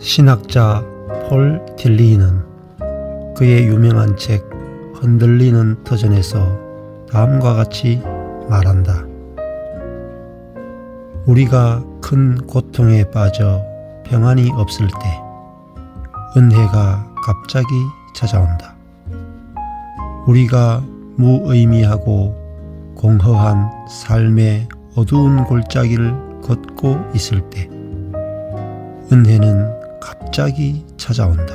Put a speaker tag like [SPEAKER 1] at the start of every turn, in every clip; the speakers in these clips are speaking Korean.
[SPEAKER 1] 신학자 폴 딜리는 그의 유명한 책 흔들리는 터전에서 다음과 같이 말한다. 우리가 큰 고통에 빠져 평안이 없을 때 은혜가 갑자기 찾아온다. 우리가 무의미하고 공허한 삶의 어두운 골짜기를 걷고 있을 때 은혜는 갑자기 찾아온다.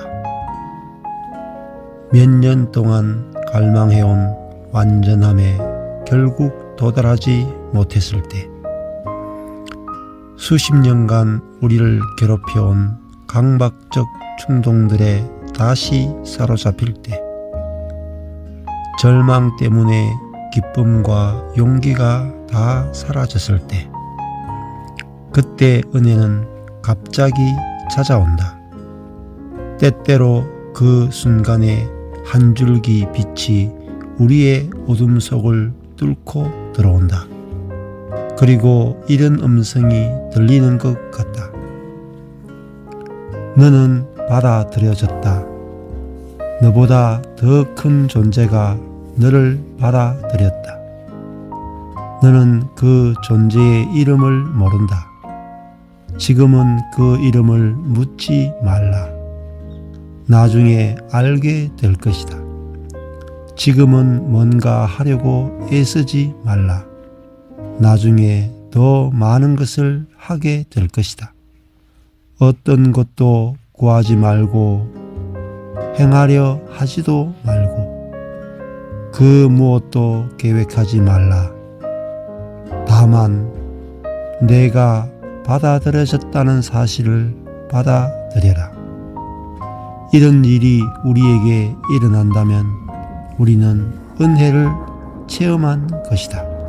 [SPEAKER 1] 몇 년 동안 갈망해온 완전함에 결국 도달하지 못했을 때 수십 년간 우리를 괴롭혀온 강박적 충동들에 다시 사로잡힐 때 절망 때문에 기쁨과 용기가 다 사라졌을 때 그때 은혜는 갑자기 찾아온다. 때때로 그 순간에 한 줄기 빛이 우리의 어둠 속을 뚫고 들어온다. 그리고 이런 음성이 들리는 것 같다. 너는 받아들여졌다. 너보다 더 큰 존재가 너를 받아들였다. 너는 그 존재의 이름을 모른다. 지금은 그 이름을 묻지 말라. 나중에 알게 될 것이다. 지금은 뭔가 하려고 애쓰지 말라. 나중에 더 많은 것을 하게 될 것이다. 어떤 것도 구하지 말고 행하려 하지도 말고 그 무엇도 계획하지 말라. 다만 내가 받아들여졌다는 사실을 받아들여라. 이런 일이 우리에게 일어난다면 우리는 은혜를 체험한 것이다.